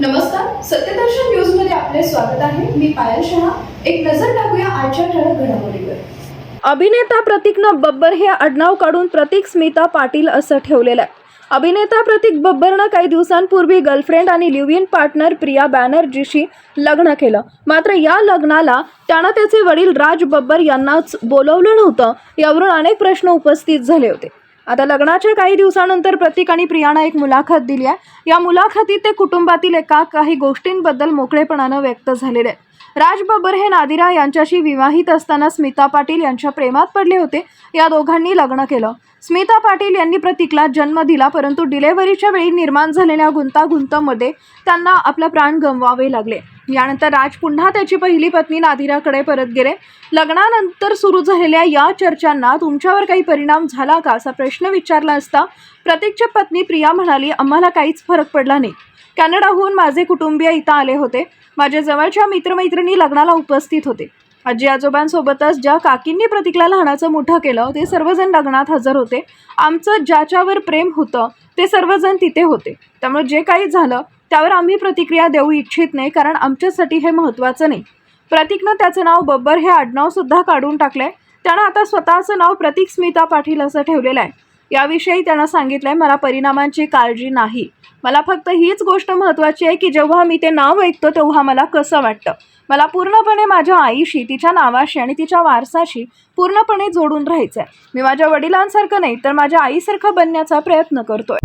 नमस्कार सत्यदर्शन न्यूजमध्ये आपले स्वागत आहे. मी पायल शहा. एक नजर टाकूया आजच्या ठळक घडामोडीवर. अभिनेता प्रतीकनं बब्बर हे आडनाव काढून प्रतीक स्मिता पाटील असं ठेवलेलं आहे. अभिनेता प्रतीक बब्बरनं काही दिवसांपूर्वी गर्लफ्रेंड आणि लिव्ह इन पार्टनर प्रिया बॅनर्जीशी लग्न केलं. मात्र या लग्नाला त्यानं त्याचे वडील राज बब्बर यांनाच बोलवलं नव्हतं यावरून अनेक प्रश्न उपस्थित झाले होते. आता लग्नाच्या काही दिवसानंतर प्रतीक आणि प्रियानं एक मुलाखत दिली आहे. या मुलाखतीत ते कुटुंबातील एका काही गोष्टींबद्दल मोकळेपणानं व्यक्त झालेले आहेत. राज बब्बर हे नादिरा यांच्याशी विवाहित असताना स्मिता पाटील यांच्या प्रेमात पडले होते. या दोघांनी लग्न केलं. स्मिता पाटील यांनी प्रतीकला जन्म दिला परंतु डिलेव्हरीच्या वेळी निर्माण झालेल्या गुंतागुंतामध्ये त्यांना आपला प्राण गमवावे लागले. यानंतर राज पुन्हा त्याची पहिली पत्नी नादिराकडे परत गेले. लग्नानंतर सुरू झालेल्या या चर्चांना तुमच्यावर काही परिणाम झाला का असा प्रश्न विचारला असता प्रतीकची पत्नी प्रिया म्हणाली आम्हाला काहीच फरक पडला नाही. कॅनडाहून माझे कुटुंबीय इथं आले होते. माझ्या जवळच्या मित्रमैत्रिणी लग्नाला उपस्थित होते. आजी आजोबांसोबतच ज्या काकींनी प्रतीकला लहानाचं मोठं केलं ते सर्वजण लग्नात हजर होते. आमचं ज्याच्यावर प्रेम होतं ते सर्वजण तिथे होते. त्यामुळे जे काही झालं त्यावर आम्ही प्रतिक्रिया देऊ इच्छित नाही कारण आमच्यासाठी हे महत्त्वाचं नाही. प्रतीकनं त्याचं नाव बब्बर हे आडनावसुद्धा काढून टाकलं आहे त्यानं आता स्वतःचं नाव प्रतीक स्मिता पाटील असं ठेवलेलं आहे. याविषयी त्यांना सांगितलंय मला परिणामांची काळजी नाही. मला फक्त हीच गोष्ट महत्त्वाची आहे की जेव्हा मी ते नाव ऐकतो तेव्हा मला कसं वाटतं? मला पूर्णपणे माझ्या आईशी तिच्या नावाशी आणि तिच्या वारसाशी पूर्णपणे जोडून राहायचं आहे मी माझ्या वडिलांसारखं नाही तर माझ्या आईसारखं बनण्याचा प्रयत्न करतोय.